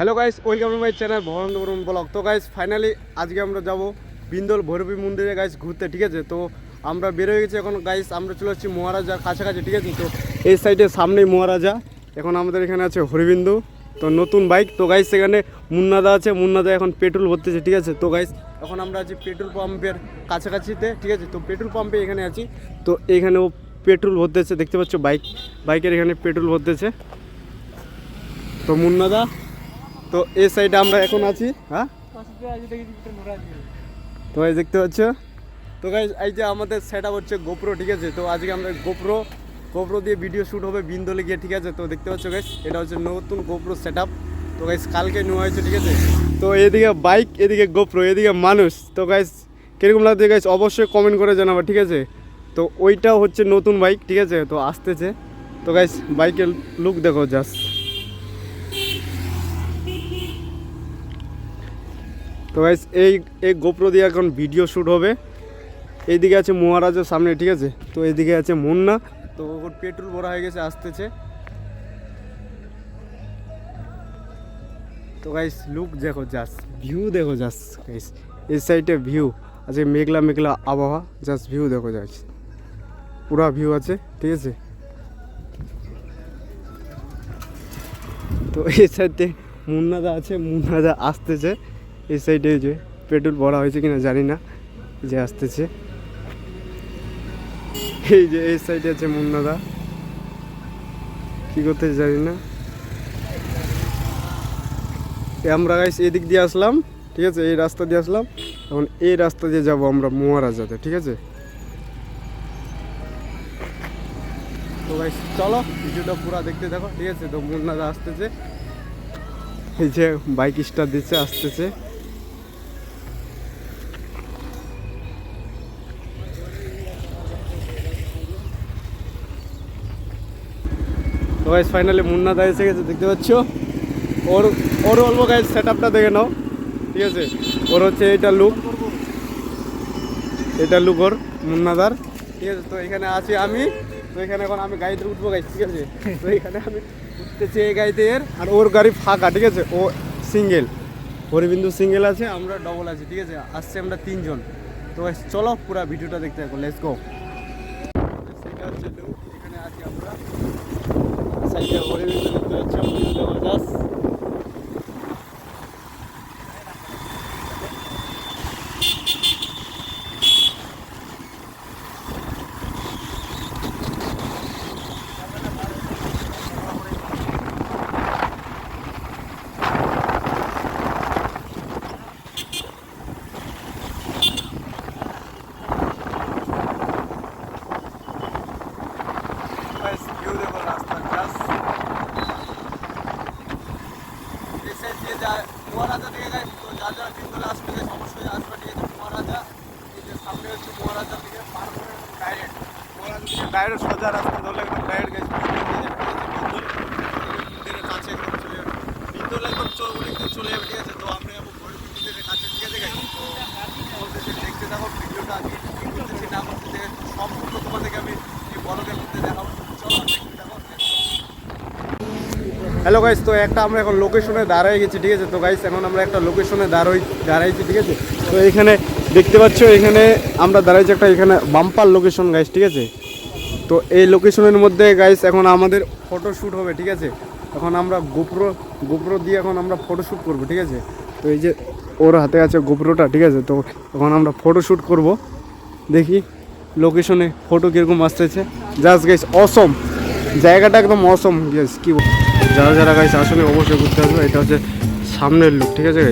Hello guys welcome my channel Bhabanandapuram blog তো guys finally আজকে আমরা যাব বিন্দল ভৈরবী মন্দিরে গাইস ঘুরতে, ঠিক আছে? তো আমরা বের হয়ে গেছি এখন গাইস আমরা চলে যাচ্ছি মহারাজা কাছাকাছি, ঠিক আছে? তো এই সাইডে সামনেই মহারাজা, এখন আমাদের এখানে আছে হরিবিন্দু, তো নতুন বাইক তো গাইস সেখানে মুন্নাদা আছে, মুন্নাদা এখন পেট্রোল ভরতেছে, ঠিক আছে? তো গাইস এখন আমরা আছি পেট্রোল পাম্পের কাছাকাছিতে, ঠিক আছে? তো পেট্রোল পাম্পে এখানে আছি, তো এখানে ও পেট্রোল ভরতেছে, দেখতে পাচ্ছ বাইক বাইকের এখানে পেট্রোল ভরতেছে। তো মুন্নাদা তো এই সাইডে আমরা এখন আছি হ্যাঁ? তো এই দেখতে পাচ্ছ? তো এই যে আমাদের সেট হচ্ছে গোপ্রো ঠিক আছে? তো আজকে আমরা গোপ্রো গোপ্রো দিয়ে ভিডিও শ্যুট হবে বিন্দলে গিয়ে, ঠিক আছে? তো দেখতে পাচ্ছ গাইজ এটা হচ্ছে নতুন গোপ্রো সেট তো গাইজ কালকে নেওয়া হয়েছে, ঠিক আছে? তো এদিকে বাইক এদিকে গোপ্রো এদিকে মানুষ। তো গাইজ কীরকম লাগছে গাইজ অবশ্যই কমেন্ট করে জানাব, ঠিক আছে? তো ওইটাও হচ্ছে নতুন বাইক ঠিক আছে? তো আসতেছে। তো গাইজ বাইকের লুক দেখো জাস্ট তো গাইস এই এই গোপ্রো দিয়ে এখন ভিডিও শ্যুট হবে। এইদিকে আছে মহারাজের সামনে, ঠিক আছে? তো এইদিকে আছে মুন্না। তো ওর পেট্রোল ভরা হয়ে গেছে, আসতেছে। তো গাইস লুক দেখো জাস্ট ভিউ দেখো জাস্ট গাইস এই সাইডে ভিউ আছে মেঘলা মেঘলা আবহাওয়া জাস্ট ভিউ দেখো জাস্ট পুরা ভিউ আছে, ঠিক আছে? তো এই সাইডে মুন্নাদা আছে মুন্নাদা আসতেছে। এই সাইডে যে পেট্রোল ভরা হয়েছে কিনা জানি না, যে আসতেছে। এই যে এই সাইডে আছে মুন্নাদা কি করতে জানি না। আমরা গাইস এদিক দিয়ে আসলাম, ঠিক আছে? এই রাস্তা দিয়ে আসলাম। এখন এই রাস্তা দিয়ে যাব আমরা মহারাজাতে ঠিক আছে? তো গাইস চলো, ভিডিওটা পুরো দেখতে দেখো ঠিক আছে? তো মুন্নাদা আসতেছে। এই যে বাইক স্টার দিচ্ছে, আসতেছে। তো গাইস ফাইনালি মুন্না দা এসে গেছে, দেখতে পাচ্ছ? ওর ওর অল্প গাইস সেট আপটা দেখে নাও, ঠিক আছে? ওর হচ্ছে এটা লুক এটা লুক ওর মুন্নাদার ঠিক আছে, তো এখানে আছি আমি। তো এখানে এখন আমি গাড়িতে উঠবো গাইস ঠিক আছে? তো এখানে আমি উঠতেছি এই গাড়িতে এর। আর ওর গাড়ি ফাঁকা, ঠিক আছে? ও সিঙ্গেল হরিবিন্দু সিঙ্গেল আছে, আমরা ডবল আছি, ঠিক আছে? আসছে আমরা তিনজন। তো চলো পুরো ভিডিওটা দেখতে থাকো লেটস গো সেটা হচ্ছে এখানে আছি আমরা। 最近は俺の人たちをおめでとうございます。অবশ্যই আসবে ঠিক আছে মহারাজা এই একদম ডাইরেক্ট গাইস মন্দিরের কাছে একদম চলে যাবে বিন্দুল একদম চলে অনেকদূর চলে যাবে ঠিক আছে তো আমরা যাব ভৈরব মন্দিরের কাছে ঠিক আছে গাইস তো বলতেছে দেখতে থাকো ভিডিওটা আমি কি করতেছি না করতেছি সম্পূর্ণ তোমাদেরকে আমি এই বড়দের মধ্যে দেখাবো চলো দেখতে থাকো হ্যালো গাইস তো একটা আমরা এখন লোকেশনে দাঁড়াই গেছি, ঠিক আছে? তো গাইস এখন আমরা একটা লোকেশনে দাঁড়াই দাঁড়াইছি ঠিক আছে? তো, এখানে দেখতে পাচ্ছ, এখানে আমরা দাঁড়াইছি একটা এখানে বাম্পার লোকেশন গাইস ঠিক আছে? তো, এই লোকেশনের মধ্যে গাইস এখন আমাদের ফটোশ্যুট হবে, ঠিক আছে? এখন আমরা গোপ্রো গোপ্রো দিয়ে এখন আমরা ফটোশ্যুট করব, ঠিক আছে? তো, এই যে ওর হাতে আছে গোপ্রোটা ঠিক আছে? তো, এখন আমরা ফটোশ্যুট করব। দেখি লোকেশনে ফটো কীরকম আসতেছে। জাস্ট গাইস অসম জায়গাটা একদম অসম গাইস কি বল- যারা যারা গাইছে, আসলে অবশ্যই ঘুরতে আসবে। এটা হচ্ছে সামনের লুক ঠিক আছে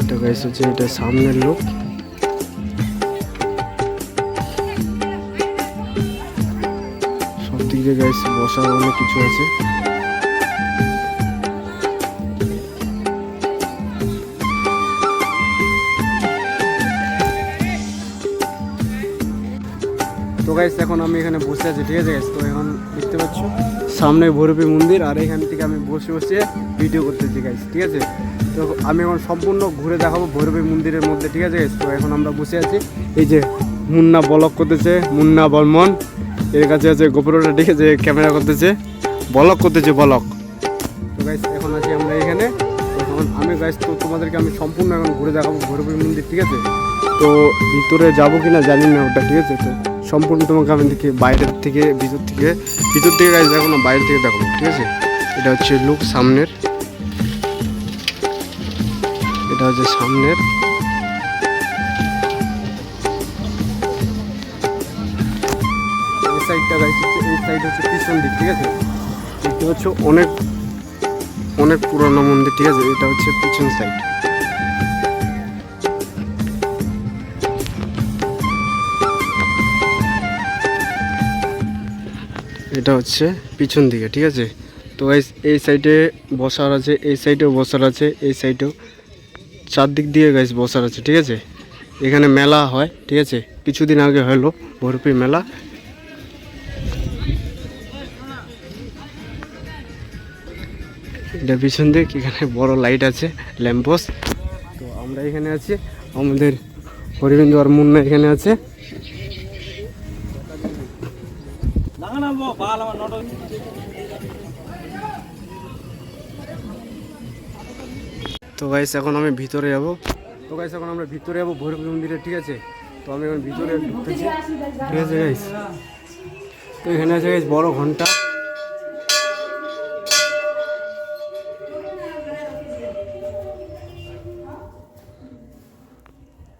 এটা গাইস হচ্ছে, এটা সামনের লোক সব দিক দিয়ে গাইস বসার অনেক কিছু আছে। তো গাইস এখন আমি এখানে বসে আছি, ঠিক আছে গাইস তো এখন দেখতে পাচ্ছ, সামনে ভৈরবী মন্দির, আর এখান থেকে আমি বসে বসে ভিডিও করতেছি গাইস ঠিক আছে? তো আমি এখন সম্পূর্ণ ঘুরে দেখাবো ভৈরবী মন্দিরের মধ্যে, ঠিক আছে তো এখন আমরা বসে আছি, এই যে মুন্না বলক করতেছে, মুন্না বর্মন। এর কাছে আছে গোপুরটা, ঠিক আছে ক্যামেরা করতেছে বলক করতেছে বলক তো গাইস এখন আছি আমরা এখানে। এখন আমি গাইস তো তোমাদেরকে আমি সম্পূর্ণ এখন ঘুরে দেখাবো ভৈরবী মন্দির, ঠিক আছে? তো ভিতরে যাব কিনা জানি না ওটা, ঠিক আছে? তো সম্পূর্ণ তোমাকে আমি দেখি বাইরের থেকে, ভিতর থেকে। ভিতর থেকে গাইস দেখো না বাইরে থেকে দেখো, ঠিক আছে? এটা হচ্ছে লুক সামনের। এটা হচ্ছে সামনের। এই সাইডটা হচ্ছে এই সাইড হচ্ছে পিছন দিক, ঠিক আছে? দেখতে পাচ্ছ অনেক অনেক পুরনো মন্দির, ঠিক আছে? এটা হচ্ছে পিছন সাইড এটা হচ্ছে পিছন দিকে, ঠিক আছে? তো এই সাইডে বসার আছে, এই সাইডেও বসার আছে, এই সাইডেও চারদিক দিয়ে গাইস বসার আছে, ঠিক আছে? এখানে মেলা হয়, ঠিক আছে? কিছুদিন আগে হলো ভরপি মেলা। এটা পিছন দিক, এখানে বড় লাইট আছে ল্যাম্পোস তো আমরা এখানে আছি, আমাদের হরিবিন্দু আর মুন্না এখানে আছে। গাইস এখন আমি ভিতরে যাব। তো গাইস এখন আমরা ভিতরে যাব, ভৈরব মন্দিরে, ঠিক আছে? তো আমি এখন ভিতরে ঢুকতেছি। ঠিক আছে গাইস তো এখানে আছে গাইস বড় ঘণ্টা।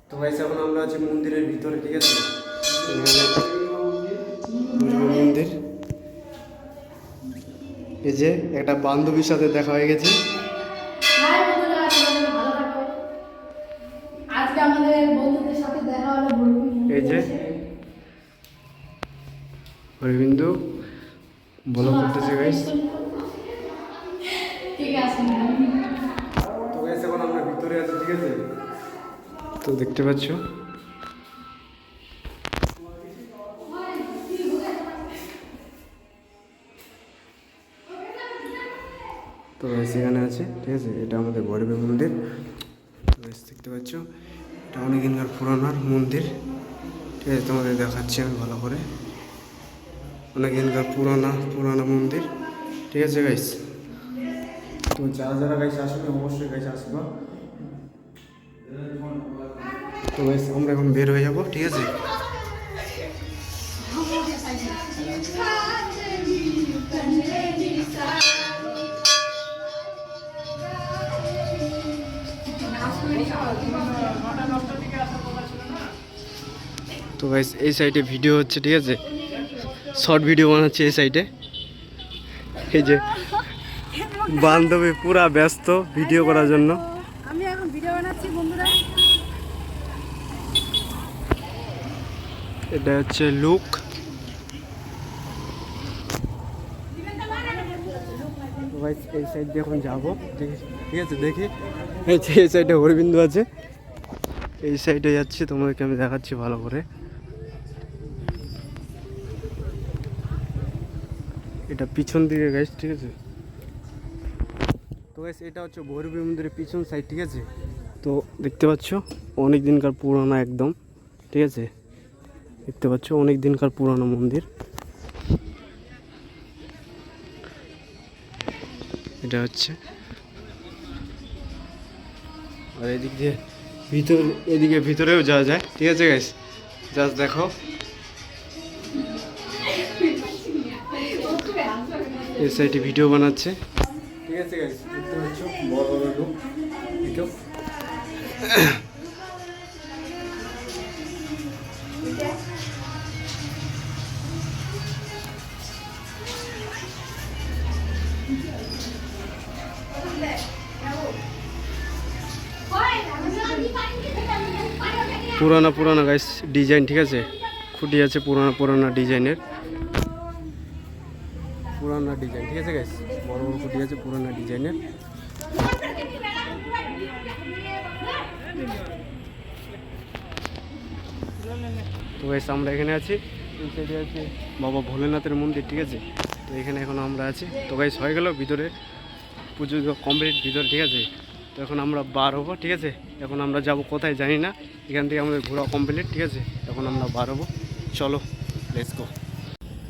তো গাইস এখন আমরা আছি মন্দিরের ভিতরে, ঠিক আছে? মন্দির। এই যে একটা বান্ধবীর সাথে দেখা হয়ে গেছে। তো গাইস এখন আমরা ভিতরে আছি ঠিক আছে? তো দেখতে পাচ্ছ? তো গাইস এখানে আছে ঠিক আছে? এটা আমাদের গরিবে মন্দির। তো গাইস দেখতে পাচ্ছ? এটা অনেকদিনকার পুরানোর মন্দির। ঠিক আছে তোমাদের দেখাচ্ছি আমি ভালো করে। অনেকদিনকার পুরানা পুরানা মন্দির। ঠিক আছে গাইস তো যারা যারা গাইস আসবে অবশ্যই গাইস আসবা। তো গাইস আমরা এখন বের হয়ে যাব, ঠিক আছে? তো গাইস এই সাইডে ভিডিও হচ্ছে, ঠিক আছে? শর্ট ভিডিও বানাচ্ছে এই সাইডে। এই যে বান্ধবী পুরা ব্যস্ত ভিডিও করার জন্য। আমি এখন ভিডিও বানাচ্ছি বন্ধুরা। এটা হচ্ছে লুক এই সাইড দিয়ে এখন যাব। ঠিক আছে দেখি। এই সাইডে হরিবিন্দু আছে। এই সাইডে যাচ্ছি তোমাদেরকে আমি দেখাচ্ছি ভালো করে। এটা পিছন দিকে গাইস ঠিক আছে? তো গাইস এটা হচ্ছে ভৈরবী মন্দিরের পিছন সাইড ঠিক আছে? তো দেখতে পাচ্ছ, অনেক দিনকার পুরোনো একদম, ঠিক আছে? দেখতে পাচ্ছ, অনেক দিনকার পুরানো মন্দির। এটা হচ্ছে। আর এদিক দিয়ে ভিতর, এদিকে ভিতরেও যাওয়া যায়, ঠিক আছে গাইস জাস্ট দেখো। এই সাইডে ভিডিও বানাচ্ছে। ঠিক আছে গাইস দেখতে পাচ্ছ বড় বড় লোক ভিডিও পুরানো পুরানো গাইস ডিজাইন ঠিক আছে? খুঁটি আছে পুরানো পুরানা ডিজাইনের ডিজাইন, ঠিক আছে গাইস বড় বড় খুঁটি আছে, পুরানো ডিজাইনের। তো গাইস আমরা এখানে আছি। এই আছে বাবা ভোলেনাথের মন্দির, ঠিক আছে? তো এখানে এখন আমরা আছি। তো গাইস হয়ে গেল ভিতরে পুজো কমপ্লিট ভিতরে, ঠিক আছে? তো এখন আমরা বার হব, ঠিক আছে? এখন আমরা যাব কোথায় জানি না। এখান থেকে আমাদের ঘোরা কমপ্লিট ঠিক আছে? এখন আমরা বার হব। চলো লেটস গো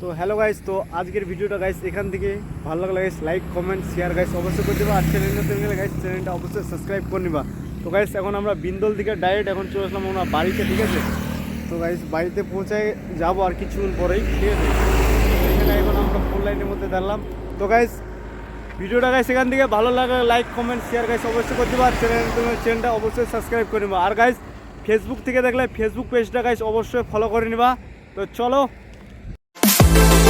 তো হ্যালো গাইস তো আজকের ভিডিওটা গাইস এখান থেকে। ভালো লাগলে guys like comment share guys অবশ্যই করে দেবা। আর চ্যানেল নতুন গেলে গাইস চ্যানেলটা অবশ্যই সাবস্ক্রাইব করে নিবা। তো গাইস এখন আমরা বিন্দল থেকে ডাইরেক্ট এখন চলে আসলাম আমরা বাড়িতে, ঠিক আছে? তো গাইস বাড়িতে পৌঁছায় যাব আর কিছুক্ষণ পরেই, ঠিক আছে? এখানে এখন আমরা ফোন লাইনের মধ্যে দাঁড়ালাম। তো গাইস ভিডিওটা গাইস এখান থেকে ভালো লাগে লাইক কমেন্ট শেয়ার গাইস অবশ্যই করে দেবা। আর চ্যানেল চ্যানেলটা অবশ্যই সাবস্ক্রাইব করে নিবা। আর গাইস ফেসবুক থেকে দেখলে ফেসবুক পেজটা গাইস অবশ্যই ফলো করে নিবা। তো চলো Thank you.